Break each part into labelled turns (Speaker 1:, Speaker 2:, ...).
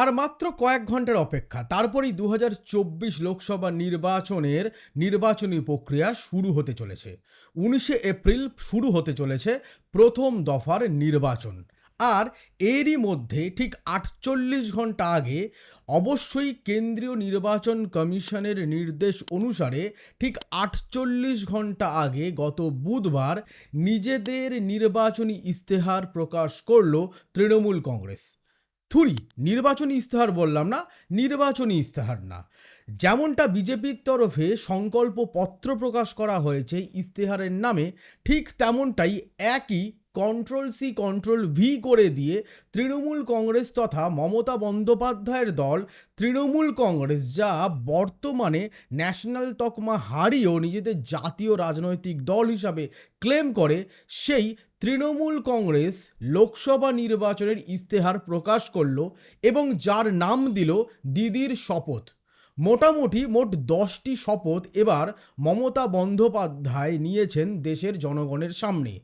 Speaker 1: আর মাত্র কয়েক ঘণ্টার অপেক্ষা। তারপরেই দু হাজার চব্বিশ লোকসভা নির্বাচনের নির্বাচনী প্রক্রিয়া শুরু হতে চলেছে। উনিশে এপ্রিল শুরু হতে চলেছে প্রথম দফার নির্বাচন। আর এরই মধ্যে ঠিক আটচল্লিশ ঘণ্টা আগে অবশ্যই কেন্দ্রীয় নির্বাচন কমিশনের নির্দেশ অনুসারে ঠিক আটচল্লিশ ঘণ্টা আগে গত বুধবার নিজেদের নির্বাচনী ইস্তেহার প্রকাশ করল তৃণমূল কংগ্রেস। থুরি, নির্বাচনী ইস্তেহার বললাম না, নির্বাচনী ইস্তেহার না। যেমনটা বিজেপির তরফে সংকল্প পত্র প্রকাশ করা হয়েছে ইস্তেহারের নামে, ঠিক তেমনটাই একই কন্ট্রোল সি কন্ট্রোল ভি করে দিয়ে তৃণমূল কংগ্রেস তথা মমতা বন্দ্যোপাধ্যায়ের দল, তৃণমূল কংগ্রেস যা বর্তমানে ন্যাশনাল তকমা হারিয়েও নিজেদের জাতীয় রাজনৈতিক দল হিসাবে ক্লেম করে, সেই তৃণমূল কংগ্রেস লোকসভা নির্বাচনের ইস্তেহার প্রকাশ করল এবং যার নাম দিল দিদির শপথ। মোটামুটি মোট দশটি শপথ এবার মমতা বন্দ্যোপাধ্যায় নিয়েছেন দেশের জনগণের সামনে।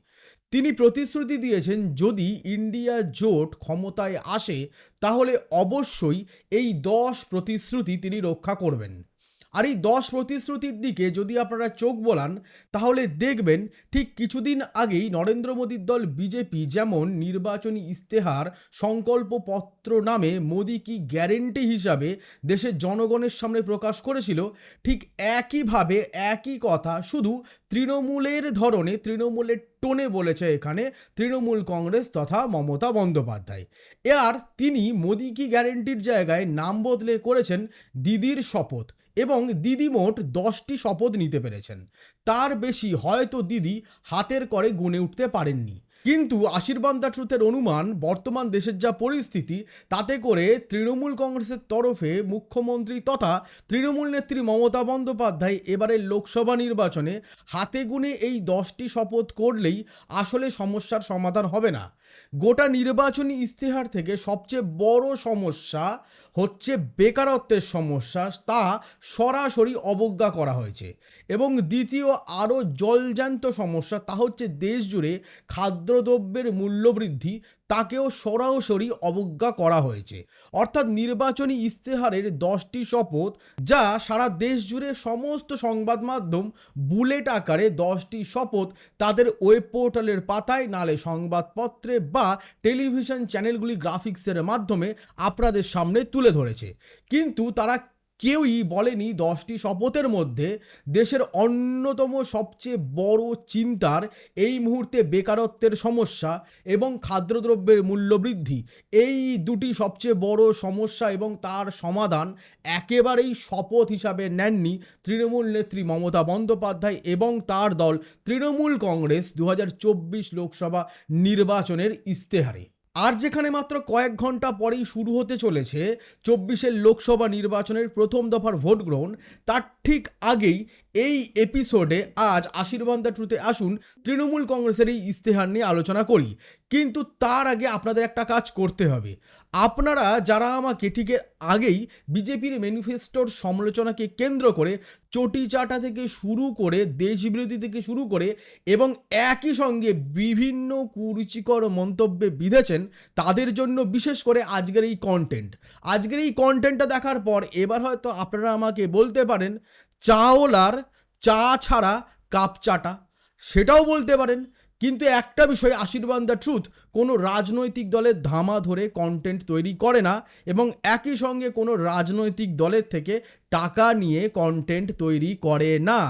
Speaker 1: তিনি প্রতিশ্রুতি দিয়েছেন, যদি ইন্ডিয়া জোট ক্ষমতায় আসে, তাহলে অবশ্যই এই দশ প্রতিশ্রুতি তিনি রক্ষা করবেন। আর এই দশ প্রতিশ্রুতির দিকে যদি আপনারা চোখ বোলান, তাহলে দেখবেন ঠিক কিছুদিন আগেই নরেন্দ্র মোদীর দল বিজেপি যেমন নির্বাচনী ইস্তেহার সংকল্পপত্র নামে মোদী কি গ্যারেন্টি হিসাবে দেশের জনগণের সামনে প্রকাশ করেছিল, ঠিক একইভাবে একই কথা শুধু তৃণমূলের ধরনে, তৃণমূলের টোনে বলেছে এখানে তৃণমূল কংগ্রেস তথা মমতা বন্দ্যোপাধ্যায়। এ আর তিনি মোদি কি গ্যারেন্টির জায়গায় নাম বদলে করেছেন দিদির শপথ। এবং দিদি মোট দশটি শপথ নিতে পেরেছেন। তার বেশি হয়তো দিদি হাতের করে গুনে উঠতে পারেননি। কিন্তু আশীর্বাদ দা ট্রুথের অনুমান, বর্তমান দেশের যা পরিস্থিতি, তাতে করে তৃণমূল কংগ্রেসের তরফে মুখ্যমন্ত্রী তথা তৃণমূল নেত্রী মমতা বন্দ্যোপাধ্যায় এবারের লোকসভা নির্বাচনে হাতে গুনে এই দশটি শপথ করলেই আসলে সমস্যার সমাধান হবে না। গোটা নির্বাচনী ইস্তেহার থেকে সবচেয়ে বড় সমস্যা হচ্ছে বেকারত্বের সমস্যা, তা সরাসরি অবজ্ঞা করা হয়েছে। এবং দ্বিতীয় আরও জলজান্ত সমস্যা, তা হচ্ছে দেশজুড়ে খাদ্যদ্রব্যের মূল্যবৃদ্ধি তাকেও সরাসরি অবজ্ঞা করা হয়েছে। অর্থাৎ নির্বাচনী ইস্তেহারের দশটি শপথ, যা সারা দেশ জুড়ে সমস্ত সংবাদ মাধ্যম বুলেট আকারে দশটি শপথ তাদের ওয়েব পোর্টালের পাতায়, নালে সংবাদপত্রে বা টেলিভিশন চ্যানেলগুলি গ্রাফিক্সের মাধ্যমে আপনাদের সামনে তুলে ধরেছে। কিন্তু তারা কেউই বলেনি দশটি শপথের মধ্যে দেশের অন্যতম সবচেয়ে বড় চিন্তার এই মুহূর্তে বেকারত্বের সমস্যা এবং খাদ্যদ্রব্যের মূল্যবৃদ্ধি এই দুটি সবচেয়ে বড় সমস্যা এবং তার সমাধান একেবারেই শপথ হিসাবে নেননি তৃণমূল নেত্রী মমতা বন্দ্যোপাধ্যায় এবং তার দল তৃণমূল কংগ্রেস দু হাজার চব্বিশ লোকসভা নির্বাচনের ইস্তেহারে আর যেখানে মাত্র কয়েক ঘণ্টা পরেই শুরু হতে চলেছে চব্বিশের লোকসভা নির্বাচনের প্রথম দফার ভোট গ্রহণ তার ঠিক আগেই এই এপিসোডে আজ আশীর্বাদ ট্রুতে আসুন, তৃণমূল কংগ্রেসের এই ইস্তেহার নিয়ে আলোচনা করি। কিন্তু তার আগে আপনাদের একটা কাজ করতে হবে। আপনারা যারা আমাকে ঠিক আগেই বিজেপির ম্যানিফেস্টোর সমালোচনাকে কেন্দ্র করে চটি চাটা থেকে শুরু করে, দেশবিরোধী থেকে শুরু করে এবং একই সঙ্গে বিভিন্ন কুরুচিকর মন্তব্যে বিঁধেছেন, তাদের জন্য বিশেষ করে আজকের এই কন্টেন্ট আজকের এই কন্টেন্টটা দেখার পর এবার হয়তো আপনারা আমাকে বলতে পারেন চাওলার চা ছাড়া কাপ চাটা। সেটাও বলতে পারেন কিন্তু একটা বিষয় আশীর্বাদ দ্য ট্রুথ কোনো রাজনৈতিক দলের ধামা ধরে কন্টেন্ট তৈরি করে না এবং একই সঙ্গে কোনো রাজনৈতিক দলের থেকে টাকা নিয়ে কন্টেন্ট তৈরি করে না।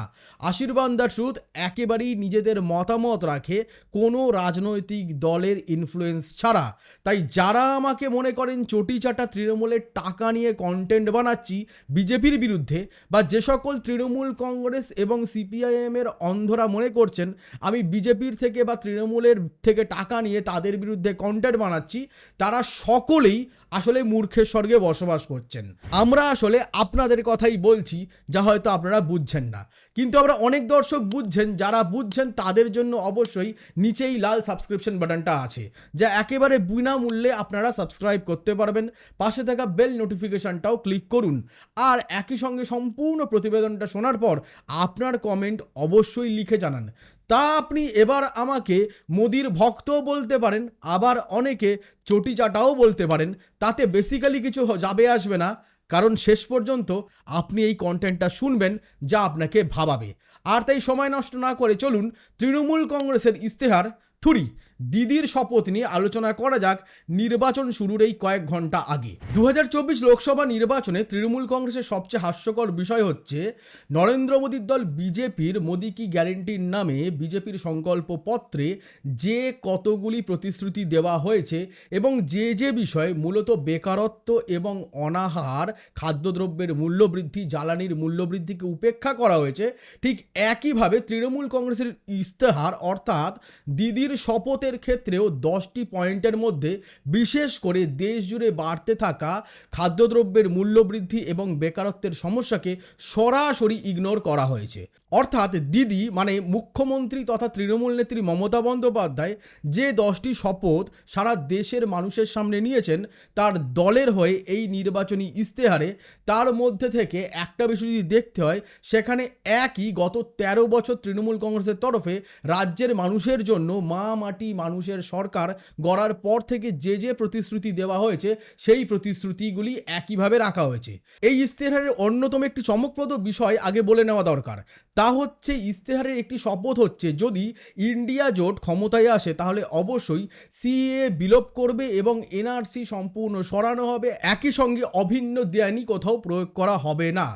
Speaker 1: আশীর্বাদ দ্য ট্রুথ একেবারেই নিজেদের মতামত রাখে কোনো রাজনৈতিক দলের ইনফ্লুয়েন্স ছাড়া। তাই যারা আমাকে মনে করেন চটি চাটা তৃণমূলের টাকা নিয়ে কন্টেন্ট বানাচ্ছি, বিজেপির বিরুদ্ধে বা যে সকল তৃণমূল কংগ্রেস এবং সিপিআইএমের অন্ধরা মনে করছেন, আমি বিজেপির থেকে বা তৃণমূলের থেকে টাকা নিয়ে তাদের বিরুদ্ধে কন্টেন্ট বানাচ্ছি, তারা সকলেই আসলে মূর্খের স্বর্গে বসবাস করছেন। আমরা আসলে আপনাদের কথাই বলছি, যা হয়তো আপনারা বুঝছেন না। কিন্তু আমরা অনেক দর্শক বুঝছেন, যারা বুঝছেন তাদের জন্য অবশ্যই নিচেই লাল সাবস্ক্রিপশন বাটনটা আছে, যা একেবারে বিনামূল্যে আপনারা সাবস্ক্রাইব করতে পারবেন। পাশে থাকা বেল নোটিফিকেশনটাও ক্লিক করুন। আর একই সঙ্গে সম্পূর্ণ প্রতিবেদনটা শোনার পর আপনার কমেন্ট অবশ্যই লিখে জানান তা আপনি এবার আমাকে মোদির ভক্তও বলতে পারেন, আবার অনেকে চটিচাটাও বলতে পারেন। তাতে বেসিক্যালি কিছু যাবে আসবে না। কারণ শেষ পর্যন্ত আপনি এই কন্টেন্টটা শুনবেন, যা আপনাকে ভাবাবে। আর তাই সময় নষ্ট না করে চলুন তৃণমূল কংগ্রেসের ইস্তেহার থুরি। দিদির শপথ নিয়ে আলোচনা করা যাক নির্বাচন শুরুর এই কয়েক ঘণ্টা আগে। দু হাজার চব্বিশ লোকসভা নির্বাচনে তৃণমূল কংগ্রেসের সবচেয়ে হাস্যকর বিষয় হচ্ছে, নরেন্দ্র মোদীর দল বিজেপির মোদি কি গ্যারেন্টির নামে বিজেপির সংকল্প পত্রে যে কতগুলি প্রতিশ্রুতি দেওয়া হয়েছে এবং যে যে বিষয় মূলত বেকারত্ব এবং অনাহার, খাদ্যদ্রব্যের মূল্যবৃদ্ধি, জ্বালানির মূল্যবৃদ্ধিকে উপেক্ষা করা হয়েছে, ঠিক একইভাবে তৃণমূল কংগ্রেসের ইস্তেহার অর্থাৎ দিদির শপথের ক্ষেত্রেও দশটি পয়েন্টের মধ্যে বিশেষ করে দেশ জুড়ে বাড়তে থাকা খাদ্যদ্রব্যের মূল্যবৃদ্ধি এবং বেকারত্বের সমস্যাকে সরাসরি ইগনোর করা হয়েছে। অর্থাৎ দিদি মানে মুখ্যমন্ত্রী তথা তৃণমূল নেত্রী মমতা বন্দ্যোপাধ্যায় যে দশটি শপথ সারা দেশের মানুষের সামনে নিয়েছেন, তার দলের হয়ে এই নির্বাচনী ইস্তেহারে তার মধ্যে থেকে একটা বিষয় যদি দেখতে হয়, সেখানে একই গত ১৩ বছর তৃণমূল কংগ্রেসের তরফে রাজ্যের মানুষের জন্য মা মাটি মানুষের সরকার গড়ার পর থেকে যে যে প্রতিশ্রুতি দেওয়া হয়েছে, সেই প্রতিশ্রুতিগুলি একইভাবে রাখা হয়েছে। এই ইস্তেহারের অন্যতম একটি চমকপ্রদ বিষয় আগে বলে নেওয়া দরকার। তা হচ্ছে ইস্তেহারের একটি শপথ হচ্ছে, যদি ইন্ডিয়া জোট ক্ষমতায় আসে তাহলে অবশ্যই সিএ বিলোপ করবে এবং এনআরসি সম্পূর্ণ সরানো হবে, একই সঙ্গে অভিন্ন দেয়ানি কোথাও প্রয়োগ করা হবে না।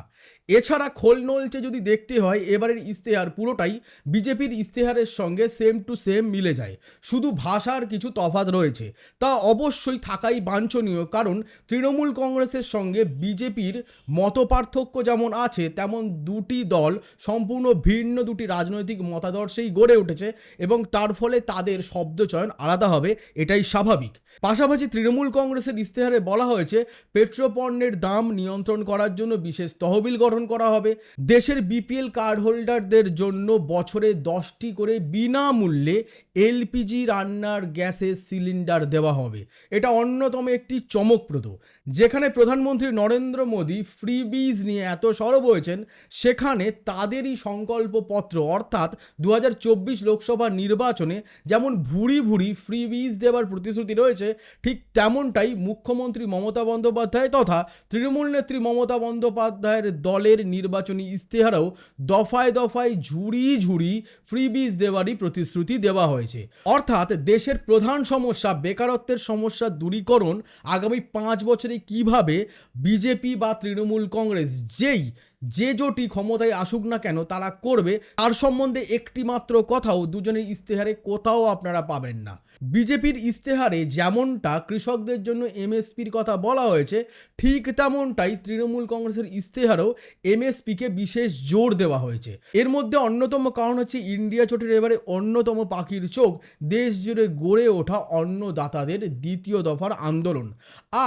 Speaker 1: এছাড়া খোল নলচে যদি দেখতে হয়, এবারের ইস্তেহার পুরোটাই বিজেপির ইস্তেহারের সঙ্গে সেম টু সেম মিলে যায়। শুধু ভাষার কিছু তফাৎ রয়েছে। তা অবশ্যই থাকাই বাঞ্ছনীয়, কারণ তৃণমূল কংগ্রেসের সঙ্গে বিজেপির মতপার্থক্য যেমন আছে, তেমন দুটি দল সম্পূর্ণ ভিন্ন দুটি রাজনৈতিক মতাদর্শেই গড়ে উঠেছে এবং তার ফলে তাদের শব্দচয়ন আলাদা হবে, এটাই স্বাভাবিক। পাশাপাশি তৃণমূল কংগ্রেসের ইস্তেহারে বলা হয়েছে, পেট্রোপণ্যের দাম নিয়ন্ত্রণ করার জন্য বিশেষ তহবিল গঠন করা হবে। দেশের বিপিএল কার্ড হোল্ডারদের জন্য বছরে দশটি করে বিনামূল্যে এলপিজি রান্নার গ্যাসের সিলিন্ডার দেওয়া হবে। এটা অন্যতম একটি চমকপ্রদ। যেখানে প্রধানমন্ত্রী নরেন্দ্র মোদী ফ্রি ফ্রিবিজ নিয়ে এত সরব হয়েছেন, সেখানে তাদেরই সংকল্পপত্র অর্থাৎ দু হাজার চব্বিশ লোকসভা নির্বাচনে যেমন ভুরি ভুরি ফ্রিবিজ দেওয়ার প্রতিশ্রুতি রয়েছে, ঠিক তেমনটাই মুখ্যমন্ত্রী মমতা বন্দ্যোপাধ্যায় তথা তৃণমূল নেত্রী মমতা বন্দ্যোপাধ্যায়ের দলের নির্বাচনী ইস্তেহারেও দফায় দফায় ঝুড়ি ঝুড়ি ফ্রি ফ্রিবিজ দেওয়ারই প্রতিশ্রুতি দেওয়া হয়েছে। অর্থাৎ দেশের প্রধান সমস্যা, বেকারত্বের সমস্যা দূরীকরণ আগামী পাঁচ বছরে কীভাবে বিজেপি বা তৃণমূল কংগ্রেস যেই যে জোটই ক্ষমতায় আসুক না কেন তারা করবে, তার সম্বন্ধে একটি মাত্র কথাও দুজনের ইস্তেহারে কোথাও আপনারা পাবেন না। বিজেপির ইস্তেহারে যেমনটা কৃষকদের জন্য এমএসপির কথা বলা হয়েছে, ঠিক তেমনটাই তৃণমূল কংগ্রেসের ইস্তেহারেও এমএসপিকে বিশেষ জোর দেওয়া হয়েছে। এর মধ্যে অন্যতম কারণ হচ্ছে ইন্ডিয়া জোটের এবারে অন্যতম পাখির চোখ, দেশ জুড়ে গড়ে ওঠা অন্নদাতাদের দ্বিতীয় দফার আন্দোলন।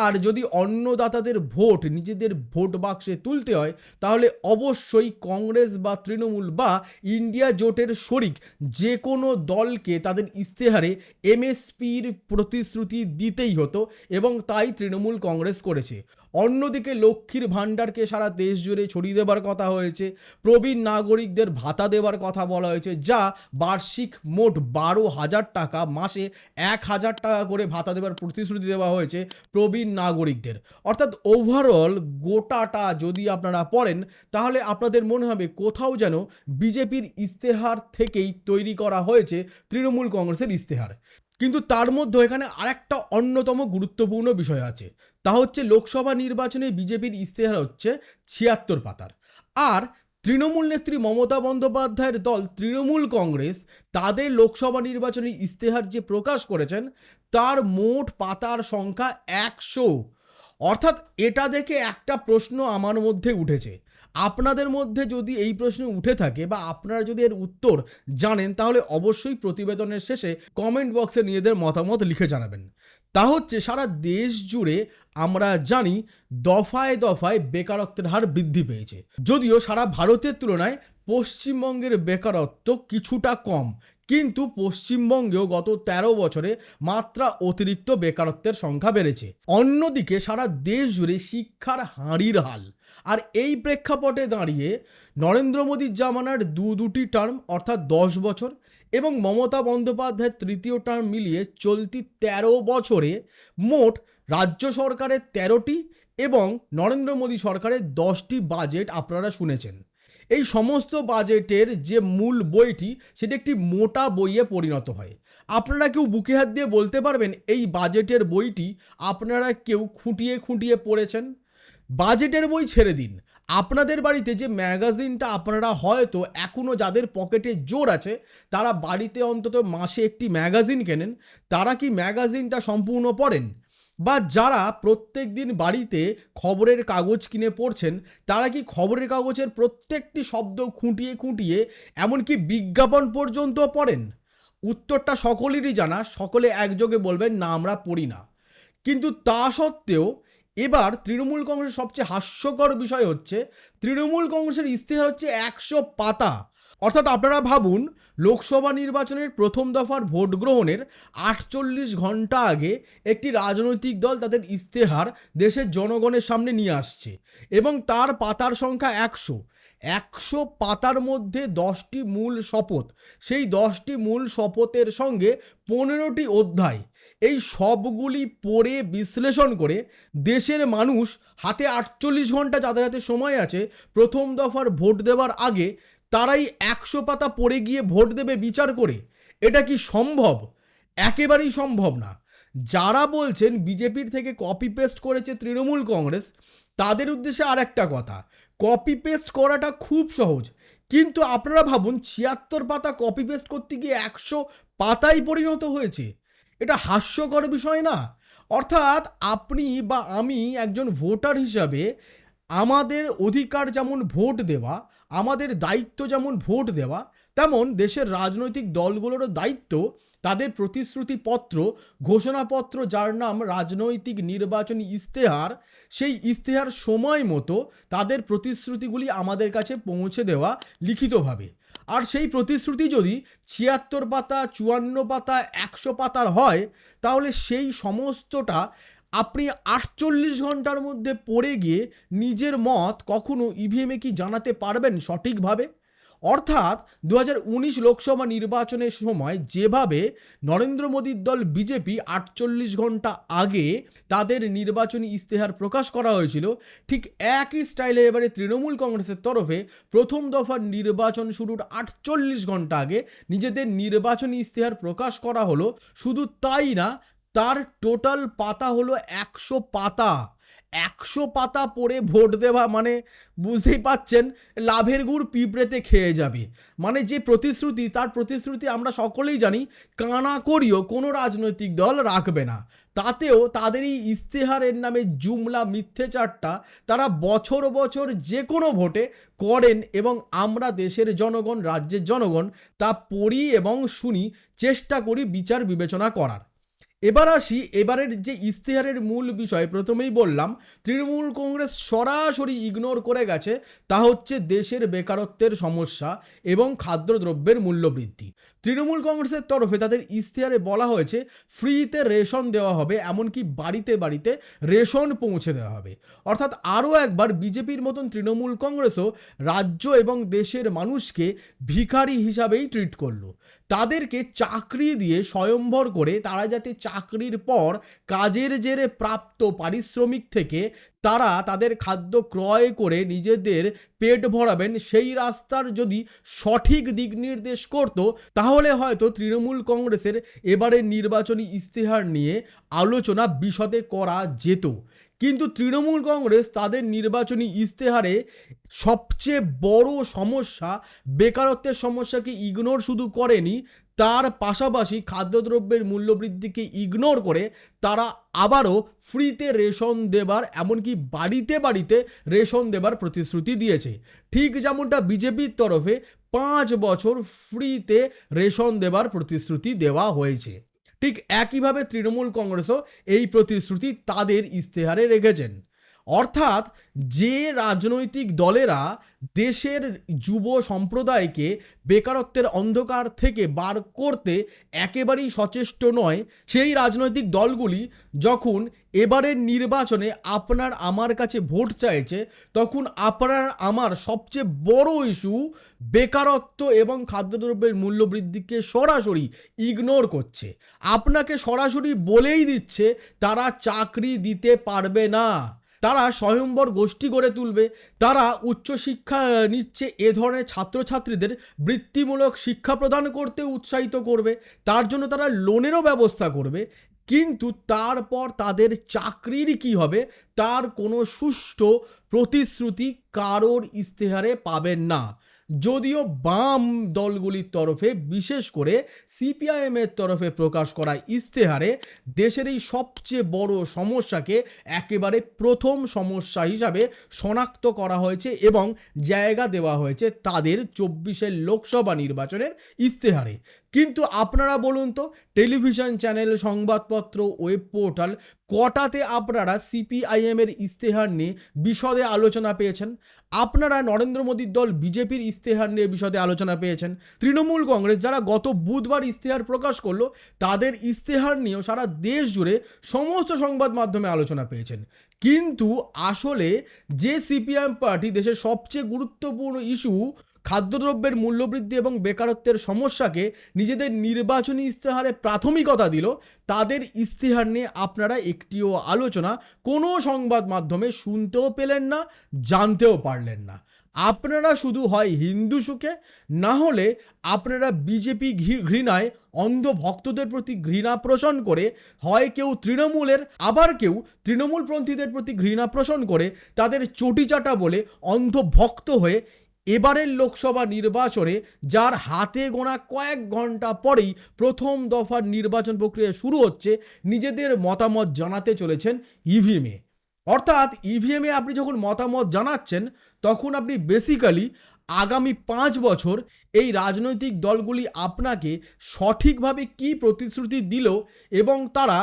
Speaker 1: আর যদি অন্নদাতাদের ভোট নিজেদের ভোট বাক্সে তুলতে হয়, তাহলে অবশ্যই কংগ্রেস বা তৃণমূল বা ইন্ডিয়া জোটের শরিক যে কোনো দলকে তাদের ইস্তেহারে এমএসপির প্রতিশ্রুতি দিতেই হতো এবং তাই তৃণমূল কংগ্রেস করেছে। অন্যদিকে লক্ষ্মীর ভাণ্ডারকে সারা দেশ জুড়ে ছড়িয়ে দেবার কথা হয়েছে, প্রবীণ নাগরিকদের ভাতা দেওয়ার কথা বলা হয়েছে, যা বার্ষিক মোট বারো হাজার টাকা মাসে এক হাজার টাকা করে ভাতা দেওয়ার প্রতিশ্রুতি দেওয়া হয়েছে প্রবীণ নাগরিকদের। অর্থাৎ ওভারঅল গোটাটা যদি আপনারা পড়েন, তাহলে আপনাদের মনে হবে কোথাও যেন বিজেপির ইস্তেহার থেকেই তৈরি করা হয়েছে তৃণমূল কংগ্রেসের ইস্তেহার কিন্তু তার মধ্যে এখানে আরেকটা অন্যতম গুরুত্বপূর্ণ বিষয় আছে। তা হচ্ছে লোকসভা নির্বাচনে বিজেপির ইস্তেহার হচ্ছে ছিয়াত্তর পাতার। আর তৃণমূল নেত্রী মমতা বন্দ্যোপাধ্যায়ের দল তৃণমূল কংগ্রেস তাদের লোকসভা নির্বাচনী ইস্তেহার যে প্রকাশ করেছেন, তার মোট পাতার সংখ্যা একশো। অর্থাৎ এটা দেখে একটা প্রশ্ন আমার মধ্যে উঠেছে। আপনাদের মধ্যে যদি এই প্রশ্ন উঠে থাকে বা আপনারা যদি এর উত্তর জানেন, তাহলে অবশ্যই প্রতিবেদনের শেষে কমেন্ট বক্সে নিজেদের মতামত লিখে জানাবেন। তা হচ্ছে, সারা দেশ জুড়ে আমরা জানি দফায় দফায় বেকারত্বের হার বৃদ্ধি পেয়েছে। যদিও সারা ভারতের তুলনায় পশ্চিমবঙ্গের বেকারত্ব কিছুটা কম, কিন্তু পশ্চিমবঙ্গেও গত ১৩ বছরে মাত্রা অতিরিক্ত বেকারত্বের সংখ্যা বেড়েছে। অন্যদিকে সারা দেশ জুড়ে শিক্ষার হাঁড়ির হাল আর এই প্রেক্ষাপটে দাঁড়িয়ে নরেন্দ্র মোদীর জামানার দু দুটি টার্ম অর্থাৎ দশ বছর এবং মমতা বন্দ্যোপাধ্যায়ের তৃতীয় টার্ম মিলিয়ে চলতি তেরো বছরে মোট রাজ্য সরকারের তেরোটি এবং নরেন্দ্র মোদী সরকারের দশটি বাজেট আপনারা শুনেছেন। এই সমস্ত বাজেটের যে মূল বইটি, সেটি একটি মোটা বইয়ে পরিণত হয়। আপনারা কেউ বুকে হাত দিয়ে বলতে পারবেন, এই বাজেটের বইটি আপনারা কেউ খুঁটিয়ে খুঁটিয়ে পড়েছেন? বাজেটের বই ছেড়ে দিন। আপনাদের বাড়িতে যে ম্যাগাজিনটা আপনারা হয়তো এখনও যাদের পকেটে জোর আছে, তারা বাড়িতে অন্তত মাসে একটি ম্যাগাজিন কেনেন, তারা কি ম্যাগাজিনটা সম্পূর্ণ পড়েন? বা যারা প্রত্যেক দিন বাড়িতে খবরের কাগজ কিনে পড়ছেন, তারা কি খবরের কাগজের প্রত্যেকটি শব্দ খুঁটিয়ে খুঁটিয়ে এমনকি বিজ্ঞাপন পর্যন্ত পড়েন? উত্তরটা সকলেরই জানা, সকলে একযোগে বলবেন, না, আমরা পড়ি না। কিন্তু তা সত্ত্বেও এবার তৃণমূল কংগ্রেসের সবচেয়ে হাস্যকর বিষয় হচ্ছে, তৃণমূল কংগ্রেসের ইস্তেহার হচ্ছে একশো পাতা। অর্থাৎ আপনারা ভাবুন, লোকসভা নির্বাচনের প্রথম দফার ভোট গ্রহণের আটচল্লিশ ঘণ্টা আগে একটি রাজনৈতিক দল তাদের ইস্তেহার দেশের জনগণের সামনে নিয়ে আসছে এবং তার পাতার সংখ্যা একশো। একশো পাতার মধ্যে দশটি মূল শপথ। সেই দশটি মূল শপথের সঙ্গে পনেরোটি অধ্যায়। এই সবগুলি পড়ে, বিশ্লেষণ করে দেশের মানুষ হাতে আটচল্লিশ ঘণ্টা যাদের হাতে সময় আছে, প্রথম দফার ভোট দেওয়ার আগে তারাই একশো পাতা পড়ে গিয়ে ভোট দেবে বিচার করে। এটা কি সম্ভব? একেবারেই সম্ভব না। যারা বলছেন বিজেপির থেকে কপি পেস্ট করেছে তৃণমূল কংগ্রেস, তাদের উদ্দেশ্যে আর একটা কথা কপি পেস্ট করাটা খুব সহজ। কিন্তু আপনারা ভাবুন, ছিয়াত্তর পাতা কপি পেস্ট করতে গিয়ে একশো পাতায় পরিণত হয়েছে। এটা হাস্যকর বিষয় না। অর্থাৎ আপনি বা আমি একজন ভোটার হিসাবে আমাদের অধিকার যেমন ভোট দেওয়া, আমাদের দায়িত্ব যেমন ভোট দেওয়া, তেমন দেশের রাজনৈতিক দলগুলোরও দায়িত্ব, তাদের প্রতিশ্রুতিপত্র, ঘোষণাপত্র যার নাম রাজনৈতিক নির্বাচনী ইস্তেহার সেই ইস্তেহার সময় মতো তাদের প্রতিশ্রুতিগুলি আমাদের কাছে পৌঁছে দেওয়া লিখিতভাবে। আর সেই প্রতিশ্রুতি যদি ছিয়াত্তর পাতা, চুয়ান্ন পাতা, একশো পাতার হয়, তাহলে সেই সমস্তটা আপনি আটচল্লিশ ঘণ্টার মধ্যে পড়ে গিয়ে নিজের মত কখনো ইভিএমে কি জানাতে পারবেন সঠিকভাবে? অর্থাৎ দু হাজার উনিশ লোকসভা নির্বাচনের সময় যেভাবে নরেন্দ্র মোদীর দল বিজেপি আটচল্লিশ ঘণ্টা আগে তাদের নির্বাচনী ইস্তেহার প্রকাশ করা হয়েছিল, ঠিক একই স্টাইলে এবারে তৃণমূল কংগ্রেসের তরফে প্রথম দফার নির্বাচন শুরুর আটচল্লিশ ঘণ্টা আগে নিজেদের নির্বাচনী ইস্তেহার প্রকাশ করা হলো। শুধু তাই না, তার টোটাল পাতা হলো একশো পাতা। একশো পাতা পড়ে ভোট দেওয়া মানে বুঝতেই পাচ্ছেন, লাভের গুড় পিঁপড়েতে খেয়ে যাবে। মানে যে প্রতিশ্রুতি, তার প্রতিশ্রুতি আমরা সকলেই জানি, কানা করিও কোনো রাজনৈতিক দল রাখবে না। তাতেও তাদের এই ইস্তেহারের নামে জুমলা মিথ্যেচারটা তারা বছর বছর যে কোনো ভোটে করেন এবং আমরা দেশের জনগণ, রাজ্যের জনগণ তা পড়ি এবং শুনি, চেষ্টা করি বিচার বিবেচনা করার। এবার আসি, এবারের যে ইস্তেহারের মূল বিষয়, প্রথমেই বললাম, তৃণমূল কংগ্রেস সরাসরি ইগনোর করে গেছে, তা হচ্ছে দেশের বেকারত্বের সমস্যা এবং খাদ্যদ্রব্যের মূল্যবৃদ্ধি। তৃণমূল কংগ্রেসের তরফে তাদের ইস্তেহারে বলা হয়েছে, ফ্রিতে রেশন দেওয়া হবে, এমনকি বাড়িতে বাড়িতে রেশন পৌঁছে দেওয়া হবে। অর্থাৎ আরও একবার বিজেপির মতন তৃণমূল কংগ্রেসও রাজ্য এবং দেশের মানুষকে ভিখারি হিসাবেই ট্রিট করল। তাদেরকে চাকরি দিয়ে স্বয়ম্ভর করে তারা যাতে চাকরির পর কাজের জেরে প্রাপ্ত পারিশ্রমিক থেকে তারা তাদের খাদ্য ক্রয় করে নিজেদের পেট ভরাবেন, সেই রাস্তার যদি সঠিক দিক নির্দেশ করত, তাহলে হয়তো তৃণমূল কংগ্রেসের এবারের নির্বাচনী ইস্তেহার নিয়ে আলোচনা বিশদে করা যেত। কিন্তু তৃণমূল কংগ্রেস তাদের নির্বাচনী ইস্তেহারে সবচেয়ে বড় সমস্যা, বেকারত্বের সমস্যাকে ইগনোর শুধু করেনি, তার পাশাপাশি খাদ্যদ্রব্যের মূল্যবৃদ্ধিকে ইগনোর করে তারা আবারও ফ্রিতে রেশন দেবার, এমনকি বাড়িতে বাড়িতে রেশন দেবার প্রতিশ্রুতি দিয়েছে। ঠিক যেমনটা বিজেপির তরফে পাঁচ বছর ফ্রিতে রেশন দেবার প্রতিশ্রুতি দেওয়া হয়েছে। ঠিক একইভাবে তৃণমূল কংগ্রেসও এই প্রতিশ্রুতি তাদের ইস্তেহারে রেখেছেন। অর্থাৎ যে রাজনৈতিক দলেরা দেশের যুব সম্প্রদায়কে বেকারত্বের অন্ধকার থেকে বার করতে একেবারেই সচেষ্ট নয় সেই রাজনৈতিক দলগুলি যখন এবারের নির্বাচনে আপনার আমার কাছে ভোট চাইছে, তখন আপনার আমার সবচেয়ে বড় ইস্যু বেকারত্ব এবং খাদ্যদ্রব্যের মূল্যবৃদ্ধিকে সরাসরি ইগনোর করছে। আপনাকে সরাসরি বলেই দিচ্ছে, তারা চাকরি দিতে পারবে না। তারা স্বয়ম্বর গোষ্ঠী গড়ে তুলবে। তারা উচ্চশিক্ষা নিচ্ছে এ ধরনের ছাত্রছাত্রীদের বৃত্তিমূলক শিক্ষা প্রদান করতে উৎসাহিত করবে। তার জন্য তারা লোনেরও ব্যবস্থা করবে। কিন্তু তারপর তাদের চাকরির কি হবে? তার কোনো সুষ্ঠু প্রতিশ্রুতি কারোর ইস্তেহারে পাবেন না। যদিও বাম দলগুলির তরফে, বিশেষ করে সিপিআইএমের তরফে প্রকাশ করা ইস্তেহারে দেশের এই সবচেয়ে বড় সমস্যাকে একেবারে প্রথম সমস্যা হিসাবে শনাক্ত করা হয়েছে এবং জায়গা দেওয়া হয়েছে তাদের চব্বিশের লোকসভা নির্বাচনের ইস্তেহারে কিন্তু আপনারা বলুন তো, টেলিভিশন চ্যানেল, সংবাদপত্র, ওয়েব পোর্টাল, কটাতে আপনারা সিপিআইএমের ইস্তেহার নিয়ে বিশদে আলোচনা পেয়েছেন? আপনারা নরেন্দ্র মোদীর দল, বিজেপির ইস্তেহার নিয়ে বিশদে আলোচনা পেয়েছেন? তৃণমূল কংগ্রেস যারা গত বুধবার ইস্তেহার প্রকাশ করল, তাদের ইস্তেহার নিয়েও সারা দেশ জুড়ে সমস্ত সংবাদ মাধ্যমে আলোচনা পেয়েছেন। কিন্তু আসলে যে সিপিআইএম পার্টি দেশের সবচেয়ে গুরুত্বপূর্ণ ইস্যু খাদ্যদ্রব্যের মূল্যবৃদ্ধি এবং বেকারত্বের সমস্যাকে নিজেদের নির্বাচনী ইস্তেহারে প্রাথমিকতা দিল, তাদের ইস্তেহার নিয়ে আপনারা একটিও আলোচনা কোনো সংবাদ মাধ্যমে শুনতেও পেলেন না, জানতেও পারলেন না। আপনারা শুধু হয় হিন্দু সুখে, না হলে আপনারা বিজেপি ঘৃণায় অন্ধ ভক্তদের প্রতি ঘৃণা পোষণ করে হয় কেউ তৃণমূলের, আবার কেউ তৃণমূলপন্থীদের প্রতি ঘৃণা পোষণ করে তাদের চটিচাটা বলে অন্ধ ভক্ত হয়ে এবারের লোকসভা নির্বাচনে যার হাতে গোনা কয়েক ঘণ্টা পরেই প্রথম দফার নির্বাচন প্রক্রিয়া শুরু হচ্ছে, নিজেদের মতামত জানাতে চলেছেন ইভিএমে অর্থাৎ ইভিএমে আপনি যখন মতামত জানাচ্ছেন, তখন আপনি বেসিক্যালি আগামী পাঁচ বছর এই রাজনৈতিক দলগুলি আপনাকে সঠিকভাবে কি প্রতিশ্রুতি দিল এবং তারা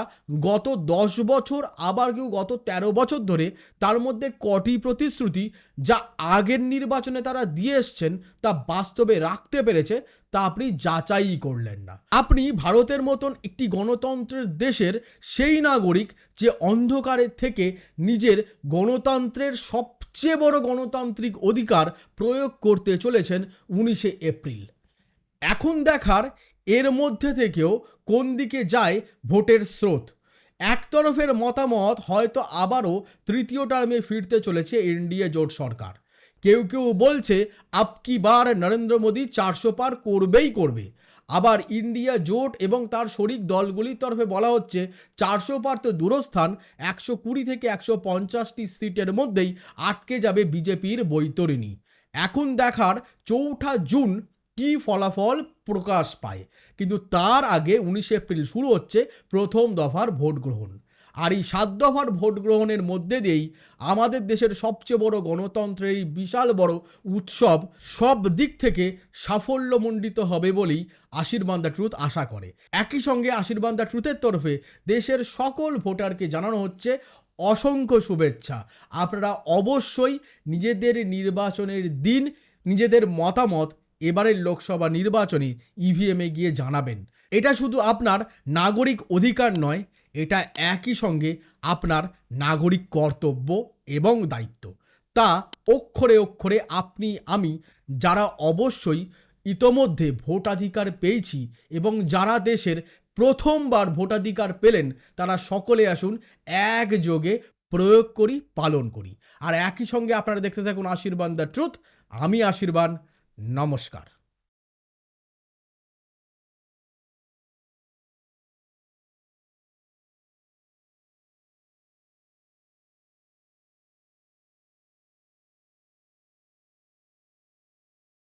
Speaker 1: গত দশ বছর, আবার কেউ গত ১৩ বছর ধরে তার মধ্যে কটি প্রতিশ্রুতি যা আগের নির্বাচনে তারা দিয়ে এসছেন, তা বাস্তবে রাখতে পেরেছে, তা আপনি যাচাই করলেন না। আপনি ভারতের মতন একটি গণতন্ত্রের দেশের সেই নাগরিক যে অন্ধকারের থেকে নিজের গণতন্ত্রের সবচেয়ে বড় গণতান্ত্রিক অধিকার প্রয়োগ করতে চলেছেন উনিশে এপ্রিল। এখন দেখার এর মধ্যে থেকেও কোন দিকে যায় ভোটের স্রোত? একতরফের মতামত হয়তো আবারও তৃতীয় টার্মে ফিরতে চলেছে এনডিএ জোট সরকার। কেউ কেউ বলছে আপকি বার নরেন্দ্র মোদী চারশো পার করবেই করবে। আবার ইন্ডিয়া জোট এবং তার শরিক দলগুলির তরফে বলা হচ্ছে, চারশো পার তো দূরস্থান, একশো কুড়ি থেকে একশো পঞ্চাশটি সিটের মধ্যেই আটকে যাবে বিজেপির বৈতরণী। এখন দেখার চৌঠা জুন কি ফলাফল প্রকাশ পায়? কিন্তু তার আগে উনিশে এপ্রিল শুরু হচ্ছে প্রথম দফার ভোট গ্রহণ। আর এই সাত দফার ভোট গ্রহণের মধ্যে দিয়েই আমাদের দেশের সবচেয়ে বড় গণতন্ত্রের এই বিশাল বড় উৎসব সব দিক থেকে সাফল্যমণ্ডিত হবে বলেই আশীর্বাদ দ্য ট্রুথ আশা করে। একই সঙ্গে আশীর্বাদ দ্য ট্রুথের তরফে দেশের সকল ভোটারকে জানানো হচ্ছে অসংখ্য শুভেচ্ছা। আপনারা অবশ্যই নিজেদের নির্বাচনের দিন, নিজেদের মতামত এবারের লোকসভা নির্বাচনে ইভিএমে গিয়ে জানাবেন। এটা শুধু আপনার নাগরিক অধিকার নয়, এটা একই সঙ্গে আপনার নাগরিক কর্তব্য এবং দায়িত্ব। তা অক্ষরে অক্ষরে আপনি, আমি, যারা অবশ্যই ইতোমধ্যে ভোটাধিকার পেয়েছি এবং যারা দেশের প্রথমবার ভোটাধিকার পেলেন, তারা সকলে আসুন একযোগে প্রয়োগ করি, পালন করি। আর একই সঙ্গে আপনারা দেখতে থাকুন আশীর্বাদ দ্য ট্রুথ, আমি আশীর্বাদ নমস্কার।